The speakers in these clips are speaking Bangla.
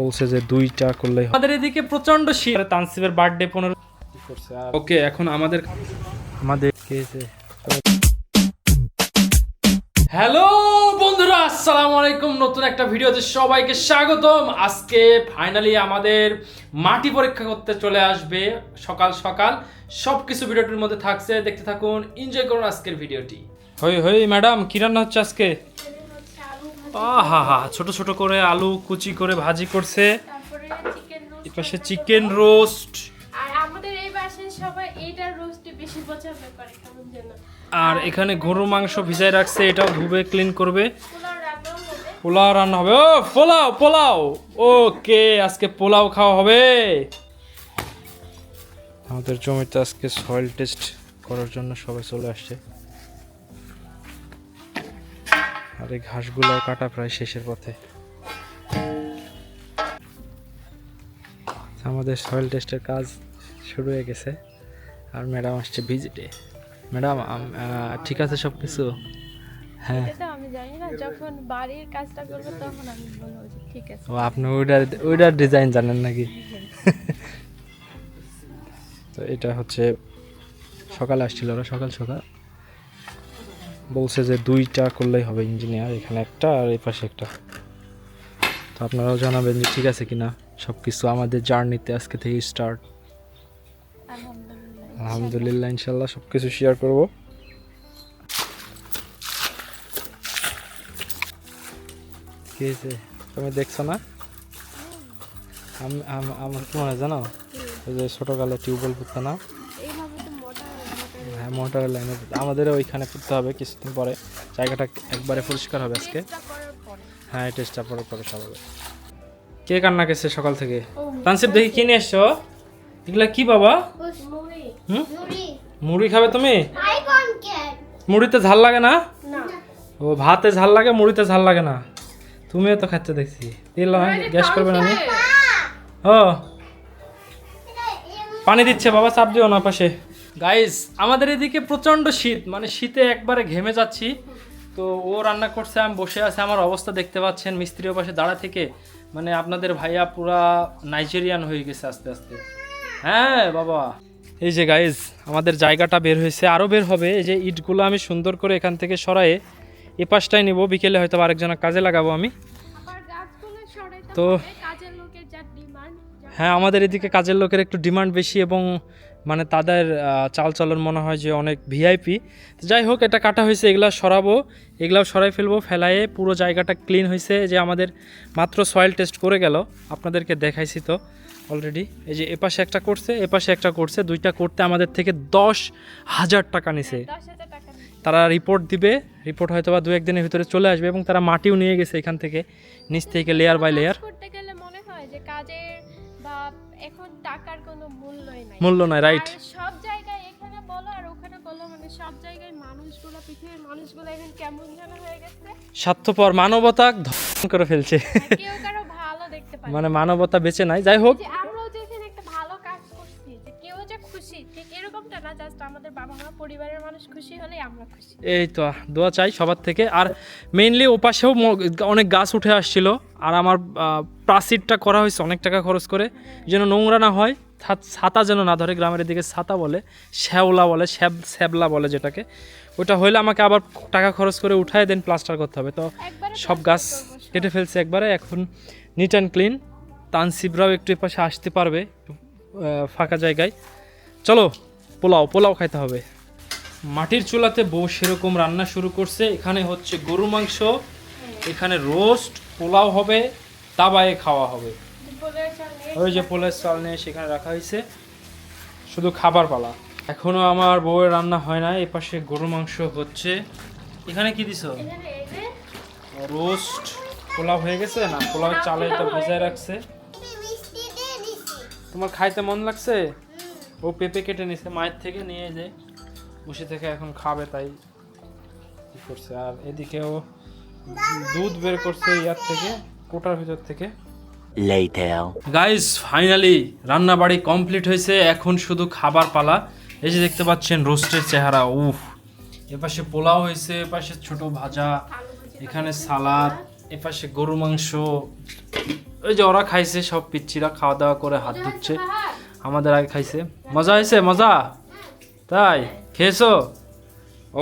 বলছে যে দুইটা করলেই আমাদের এদিকে প্রচণ্ড শীত। তানসিবের বার্থডে পনেরো ওকে এখন আমাদের আমাদের হ্যালো বন্ধুরা আসসালামু আলাইকুম। নতুন একটা ভিডিওতে সবাইকে স্বাগতম। আজকে ফাইনালি আমাদের মাটি পরীক্ষা করতে চলে আসবে। সকাল সকাল সব কিছু ভিডিওটির মধ্যে থাকছে। দেখতে থাকুন এনজয় করুন আজকের ভিডিওটি হই হই ম্যাডাম কি রান্না হচ্ছে আজকে? আহা হা ছোট ছোট করে আলু কুচি করে ভাজি করছে। তারপরে চিকেন রোস্ট এপাশে চিকেন রোস্ট আর আমাদের এই বাসায় সবাই এইটা রোস্টই বেশি পছন্দ করে কেমন যেন আর এখানে গরু মাংস ভিজায় রাখছে এটাও ধুবে ক্লিন করবে। পোলাও রান্না হবে। ও পোলাও পোলাও। ওকে আজকে পোলাও খাওয়া হবে। আমাদের জমিতে আজকে সয়েল টেস্ট করার জন্য সবাই চলে আসছে। আর এই ঘাসগুলো কাটা প্রায় শেষের পথে। আমাদের সয়েল টেস্টের কাজ শুরু হয়ে গেছে। আর ম্যাডাম আসছে ভিজিটে। ম্যাডাম ঠিক আছে সব কিছু হ্যাঁ আমি জানি না যখন বাড়ির কাজটা করব তখন আমি বলব ঠিক আছে। ও আপনি ওইটার ওইটার ডিজাইন জানেন নাকি? তো এটা হচ্ছে সকালে আসছিল ওরা সকাল সকাল? বলছে যে দুইটা করলেই হবে ইঞ্জিনিয়ার এখানে একটা আর এই পাশে একটা। তো আপনারাও জানাবেন যে ঠিক আছে কিনা সব কিছু আমাদের জার্নিতে আজকে থেকে স্টার্ট আলহামদুলিল্লাহ ইনশাল্লাহ সব কিছু শেয়ার করব। কি হয়েছে? তুমি দেখছ না? আমি আম- আমার কি মনে হয় জানো? ওই যে ছোটোকালে টিউবওয়েল পুঁততো না? মোটা হ্যাঁ লাইনে আমাদেরও ওইখানে পুঁততে হবে কিছুদিন পরে। জায়গাটা একবারে পরিষ্কার হবে আজকে। হ্যাঁ টেস্টটা পরে পরে সব হবে। কে কান্না গেছে সকাল থেকে? ও তানসিব দেখি কিনে এসছো? এগুলা কি বাবা? মুড়ি। হুম? মুড়ি। খাবে তুমি? মুড়িতে ঝাল লাগে না? ও ভাতে ঝাল লাগে মুড়িতে ঝাল লাগে না। তুমিও তো খাচ্ছে দেখছি। তেল গ্যাস করবে না নি? ও। পানি দিচ্ছে বাবা চাপ দিও না পাশে। গাইস আমাদের এদিকে প্রচণ্ড শীত। মানে শীতে একবারে ঘেমে যাচ্ছি। তো ও রান্না করছে আমি বসে আছে। আমার অবস্থা দেখতে পাচ্ছেন মিস্ত্রির পাশে দাঁড়া থেকে। মানে আপনাদের ভাইয়া পুরা নাইজেরিয়ান হয়ে গেছে আস্তে আস্তে। হ্যাঁ বাবা। এই যে গাইজ আমাদের জায়গাটা বের হয়েছে। আরও বের হবে। এই যে ইটগুলো আমি সুন্দর করে এখান থেকে সরায়ে এ পাশটায় নিব। বিকেলে হয়তো আরেকজনের কাজে লাগাবো আমি। তো- হ্যাঁ আমাদের এদিকে কাজের লোকের একটু ডিমান্ড বেশি এবং মানে তাদের চালচলন মনে হয় যে অনেক ভিআইপি যাই হোক এটা কাটা হয়েছে এগুলা সরাবো এগুলাও সরাই ফেলব ফেলায়ে পুরো জায়গাটা ক্লিন হয়েছে যে আমাদের মাত্র সয়েল টেস্ট করে গেল আপনাদেরকে দেখাইছি তো অলরেডি এই যে এপাশে একটা করছে এপাশে একটা করছে দুইটা করতে আমাদের থেকে দশ হাজার টাকা নিছে। তারা রিপোর্ট দিবে রিপোর্ট হয়তো বা দু একদিনের ভিতরে চলে আসবে এবং তারা মাটিও নিয়ে গেছে এখান থেকে নিচ থেকে লেয়ার বাই লেয়ার করতে গেলে মনে হয় যে কাজের এখন টাকার কোনো মূল্যই নাই। মূল্য নাই রাইট সব জায়গায় এখানে বলো আর ওখানে বলো মানে সব জায়গায় মানুষগুলো পৃথিবীর মানুষগুলো এখন কেমন যেন হয়ে গেছে। স্বার্থপর মানবতা ধ্বংস করে ফেলছে। কেউ কারও ভালো দেখতে পায় মানে মানবতা বেঁচে নাই। যাই হোক বাবা মা পরিবারের মানুষ খুশি হলেই আমরা খুশি। এই তো দোয়া চাই সবার থেকে। আর মেইনলি ওপাশেও অনেক গাছ উঠে আসছিল। আর আমার প্রাচীরটা করা হয়েছে অনেক টাকা খরচ করে। যেন নোংরা না হয় ছাতা যেন না ধরে গ্রামের দিকে ছাতা বলে শ্যাওলা বলে শ্যাব শ্যাবলা বলে যেটাকে। ওটা হইলে আমাকে আবার টাকা খরচ করে উঠায় দেন প্লাস্টার করতে হবে। তো সব গাছ কেটে ফেলছে একবারে। এখন নিট অ্যান্ড ক্লিন তানসিবরাও একটু এপাশে আসতে পারবে ফাঁকা জায়গায়। চলো। পোলাও পোলাও খাইতে হবে। মাটির চুলাতে বউ সেরকম রান্না শুরু করছে। এখানে হচ্ছে গরু মাংস, এখানে রোস্ট, পোলাও হবে, তাবায়ে খাওয়া হবে। ওই যে পোলের চাল নিয়ে সেখানে রাখা হয়েছে। শুধু খাবার পালা। এখনও আমার বউয়ের রান্না হয় না, এপাশে গরু মাংস হচ্ছে। এখানে কি দিছো? রোস্ট, পোলাও হয়ে গেছে না? পোলাও চালে তো ভেজায় রাখছে। তোমার খাইতে মন লাগছে? ও পেঁপে কেটে নিছে মায়ের থেকে নিয়ে যে বসে থেকে এখন খাবে তাই কি করছে। আর এদিকেও দুধ বের করছে ইয়ার থেকে কোটার ভিতর থেকে. গাইস ফাইনালি রান্না বাড়ি কমপ্লিট হয়েছে এখন শুধু খাবার পালা। এই যে দেখতে পাচ্ছেন রোস্টের চেহারা উফ। এপাশে পোলাও হয়েছে এপাশে ছোট ভাজা এখানে সালাদ এপাশে গরু মাংস। ওই যে ওরা খাইছে সব পিচ্ছিরা খাওয়া দাওয়া করে হাত ধুচ্ছে। আমাদের আগে খাইছে। মজা হয়েছে? মজা? তাই? খেয়েছো?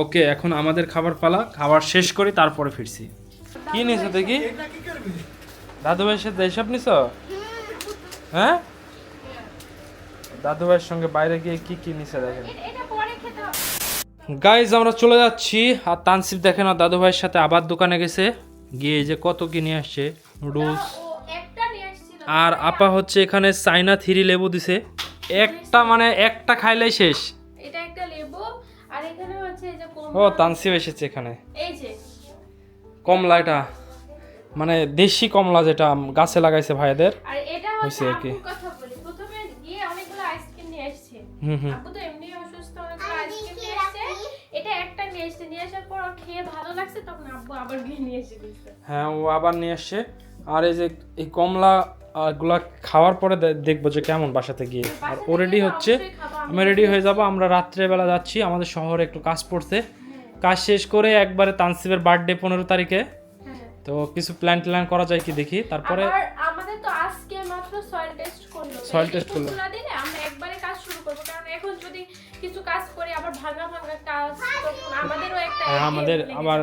ওকে এখন আমাদের খাবার পালা। খাবার শেষ করি তারপরে ফিরছি। কি নিছো দেখি? দাদু ভাইয়ের সাথে এসব নিছ? হ্যাঁ? দাদু ভাইয়ের সঙ্গে বাইরে গিয়ে কি কি নিছে দেখেন। গাইজ আমরা চলে যাচ্ছি। আর তানসিফ দেখেন আর দাদু ভাইয়ের সাথে আবার দোকানে গেছে। গিয়ে যে কত কি নিয়ে আসছে? নুডলস আর আপা হচ্ছে এখানে চাইনা থ্রি লেবু দিছে। একটা মানে একটা খাইলেই শেষ। এটা একটা লেবু আর এখানে হচ্ছে এই যে ও কমলা এসেছে এখানে। এই যে। কমলা এটা মানে দেশি কমলা যেটা গাছে লাগাইছে ভাইদের আর এটা হয়েছে হচ্ছে আর কি। কথা বলি। প্রথমে গিয়ে অনেকগুলো আইসক্রিম নিয়ে আসছে হুম হুম। আপু তো এমনি অসুস্থ অনেকগুলো আইসক্রিম নিয়ে আসছে এটা একটা নিয়ে আসছে নিয়ে আসার পর খেয়ে ভালো লাগছে তখন আব্বু আবার গিয়ে নিয়ে এসে দিচ্ছে হ্যাঁ ও আবার নিয়ে আসছে। আর এই যে এই কমলা গুলা খাওয়ার পরে দেখব যে কেমন বাসাতে গিয়ে। আর ও রেডি হচ্ছে। আমি রেডি হয়ে যাব আমরা রাত্রেবেলা যাচ্ছি। আমাদের শহরে একটু কাজ পড়তে কাজ শেষ করে একবারে তানসিবের বার্থডে পনেরো তারিখে। হ্যাঁ। তো কিছু প্ল্যান ট্যান করা যায় কি দেখি? তারপরে আমাদের তো আজকে মাত্র সয়েল টেস্ট করল। Soil test করল। দিলে আমরা একবারে কাজ শুরু করব। কারণ এখন যদি কিছু কাজ করি আবার ভাঙা ভাঙা কাজ তখন আমাদেরও একটা হ্যাঁ, আমাদের আবার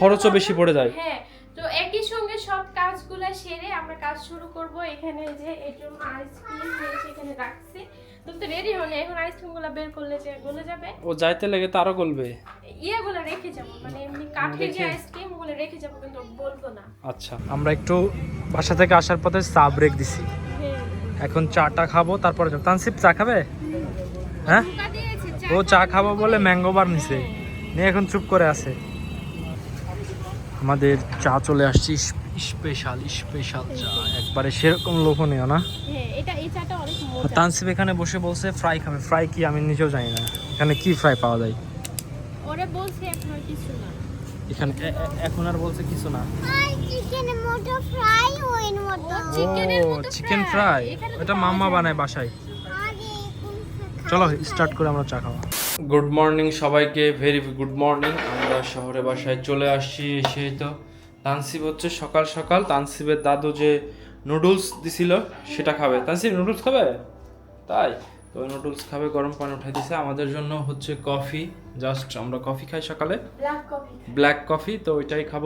খরচও বেশি পড়ে যায়। হ্যাঁ তো একই সঙ্গে সব কাজগুলো সেরে আমরা কাজ শুরু করব। এখানে যে এর জন্য আইসক্রিম এখানে রাখছি। তুমি তো রেডি হলে এখন আইসক্রিমগুলো বের করলে যে গলে যাবে। ও যাইতে লেগে তো আরও গলবে। ইয়েগুলো রেখে যাব মানে এমনি কাঠের যে রেখে? আইসক্রিম ওগুলো রেখে যাব কিন্তু বলব না। আচ্ছা আমরা একটু বাসা থেকে আসার পথে চা ব্রেক দিছি। হ্যাঁ। এখন চাটা খাব তারপরে যাব। তানসিব চা খাবে? হ্যাঁ? ও চা খাব বলে ম্যাঙ্গো বার নিছে। নিয়ে এখন চুপ করে আছে। আমাদের চা চলে আসছে স্পেশাল স্পেশাল চা। একবারে সেরকম লোভনীয় না? হ্যাঁ এটা এই চাটা অনেক আর মজা তানসিব এখানে বসে বলছে ফ্রাই খাবে। ফ্রাই কি আমি নিজেও জানি না। এখানে কি ফ্রাই পাওয়া যায়? এখন আর কিছু না। এখানে আর বলছে কিছু না। চিকেন ফ্রাই এটা মাম্মা বানায় বাসায়। চলো স্টার্ট করে আমরা চা খাওয়া। গুড মর্নিং সবাইকে ভেরি গুড মর্নিং আমরা শহরে বাসায় চলে আসছি সেই তো। তানসিব হচ্ছে সকাল সকাল। তানসিবের দাদু যে নুডলস দিছিল সেটা খাবে। তানসিব নুডলস খাবে? তাই? তো নুডলস খাবে গরম পানি উঠাই দিছে। আমাদের জন্য হচ্ছে কফি। জাস্ট আমরা কফি খাই সকালে। ব্ল্যাক কফি তো ওইটাই খাব।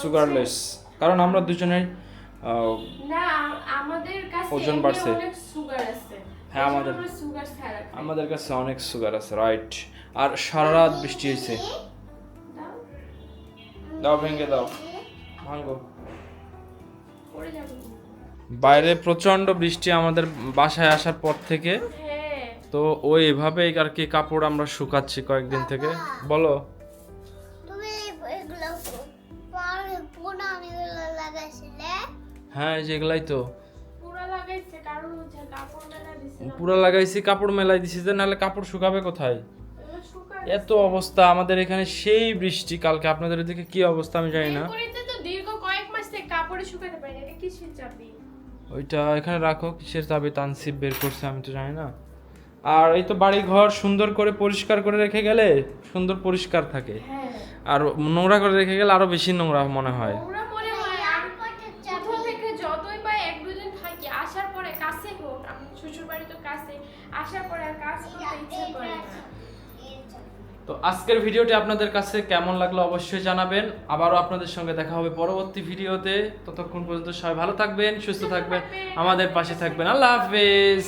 সুগারলেস কারণ আমরা কাছে ওজন বাড়ছে। সুগার আছে। হ্যাঁ, আমাদের-। আমাদের কাছে অনেক সুগার আছে রাইট আর সারা রাত বৃষ্টি হয়েছে। দাও, দাও। ভেঙে। দাও ভাঙ্গো বাইরে প্রচণ্ড বৃষ্টি আমাদের বাসায় আসার পর থেকে। হ্যাঁ। তো ওই এভাবে আর কি কাপড় আমরা শুকাচ্ছি কয়েকদিন থেকে। বলো। হ্যাঁ এই যে এগুলাই তো। লাগাইছে কারণ হচ্ছে কাপড় মেলা দিছে না। লাগাইছি কাপড় মেলাই দিছি যে নাহলে কাপড় শুকাবে কোথায়? এত অবস্থা আমাদের এখানে সেই বৃষ্টি কালকে আপনাদের এদিকে কি অবস্থা আমি জানি না। দীর্ঘ কয়েক মাস থেকে কাপড়ে শুকাতে পারি এটা কিসের চাপি ওইটা এখানে রাখো কিসের চাবি? তানসিব বের করছে আমি তো জানি না। আর এই তো বাড়ি ঘর সুন্দর করে পরিষ্কার করে রেখে গেলে সুন্দর পরিষ্কার থাকে। হ্যাঁ। আর নোংরা করে রেখে গেলে আরও বেশি নোংরা মনে হয় আর কোথাও থেকে যতই বা এক দুদিন থাকি আসার পরে কাছে হোক শ্বশুর বাড়ি তো কাছে আসার পর আর কাজ করতে ইচ্ছে করে না। তো আজকের ভিডিওটি আপনাদের কাছে কেমন লাগল অবশ্যই জানাবেন। আবারও আপনাদের সঙ্গে দেখা হবে পরবর্তী ভিডিওতে। ততক্ষণ পর্যন্ত সবাই ভালো থাকবেন সুস্থ থাকবেন। আমাদের পাশে থাকবেন। আল্লাহ হাফেজ।